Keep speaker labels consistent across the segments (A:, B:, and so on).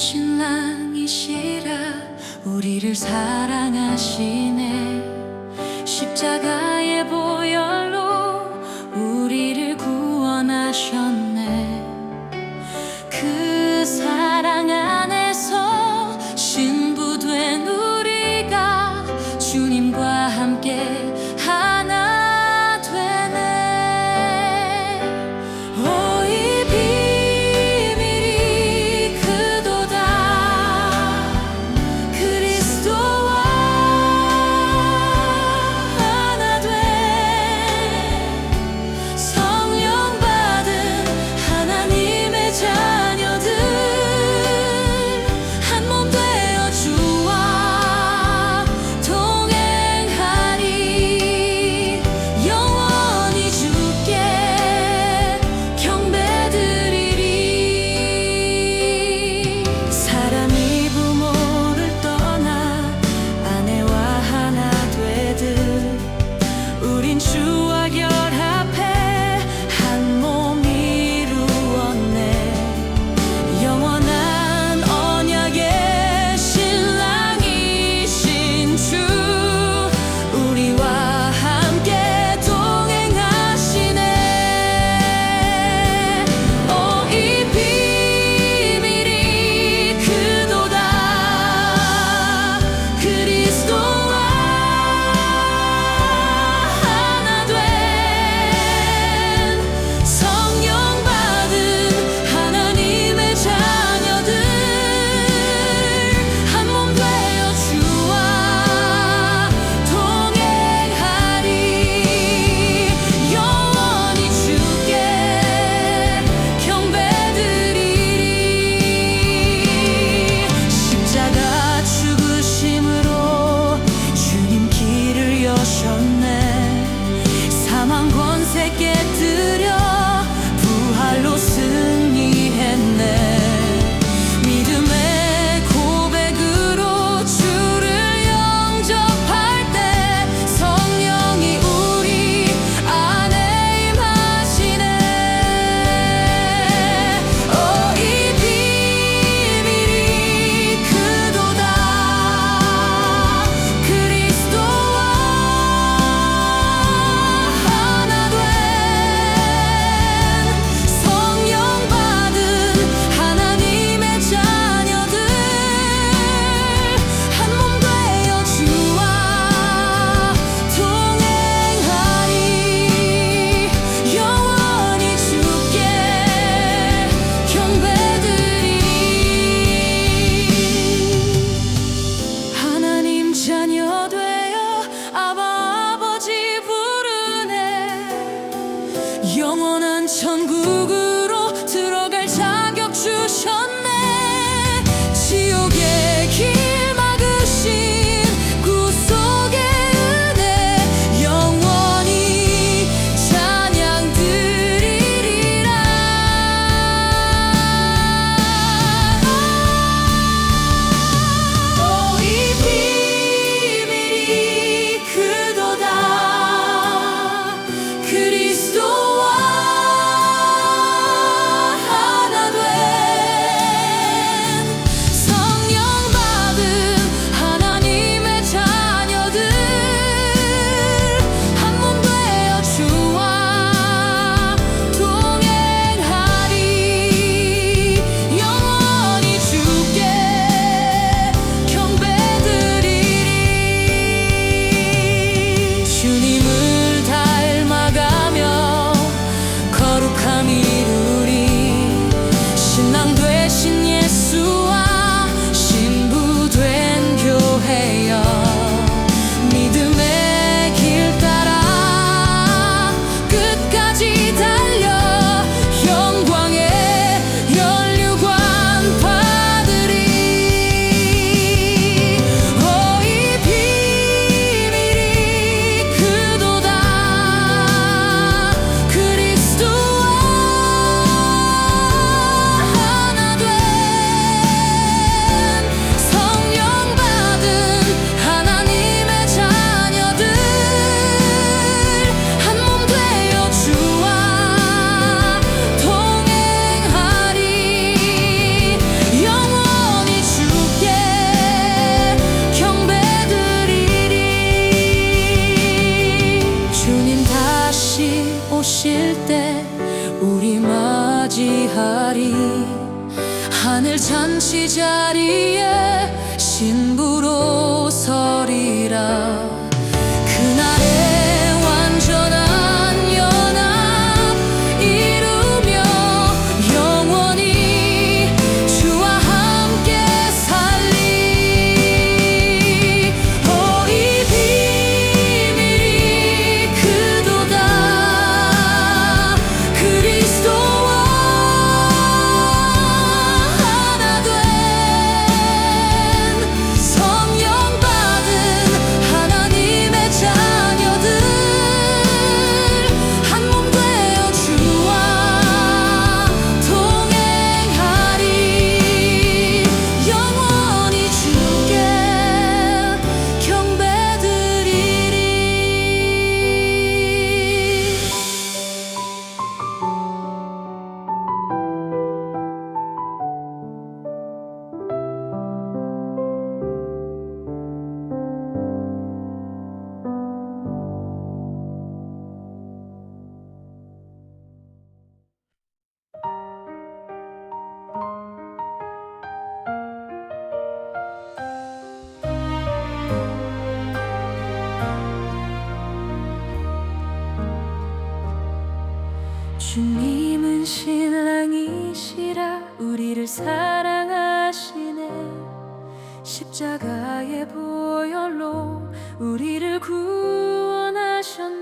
A: 신랑이시라 우리를 사랑하시네. 십자가의 보혈로 우리를 구원하셨네 영원한 천국으로 들어갈 자격 주셨네. 주님은 신랑이시라 우리를 사랑하시네. 십자가의 보혈로 우리를 구원하셨네.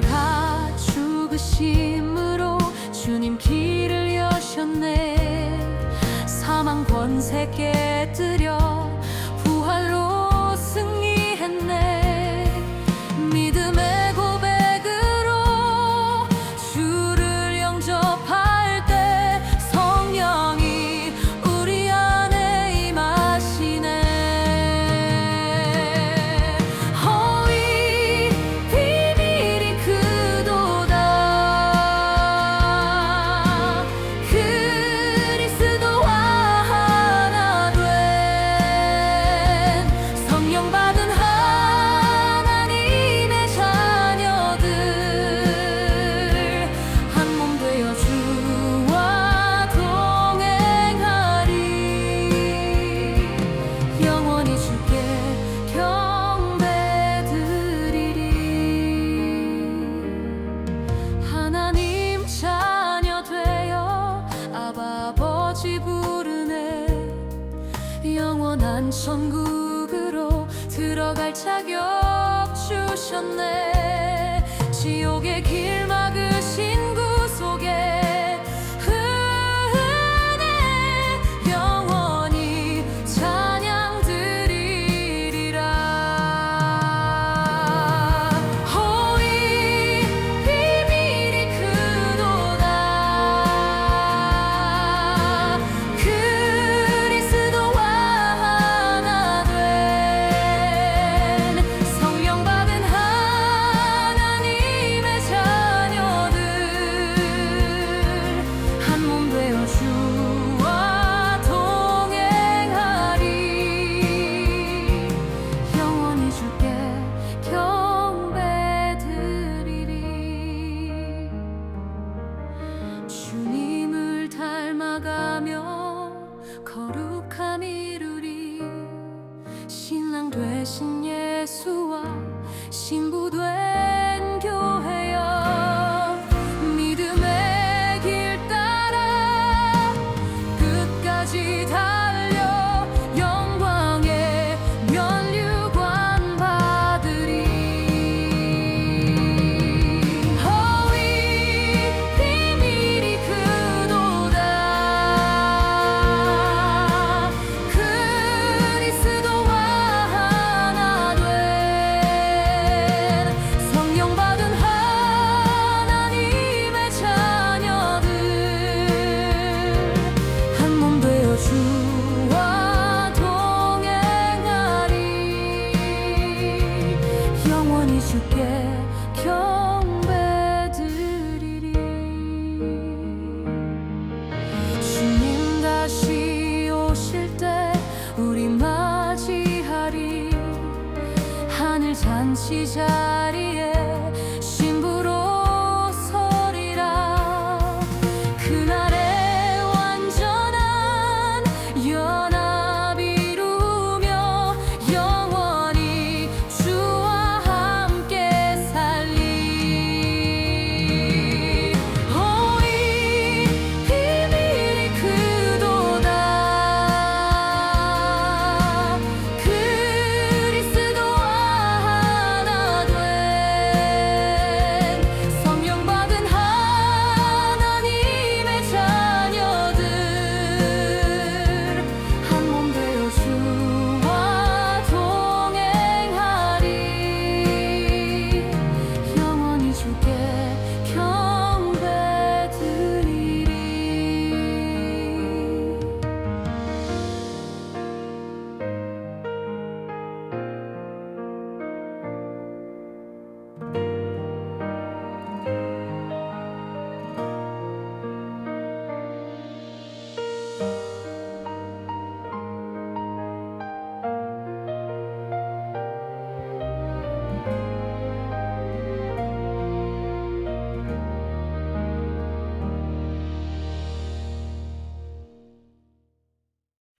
A: 哪 나가며 거룩함 이루리 신랑 되신 예수와 신부 되 you get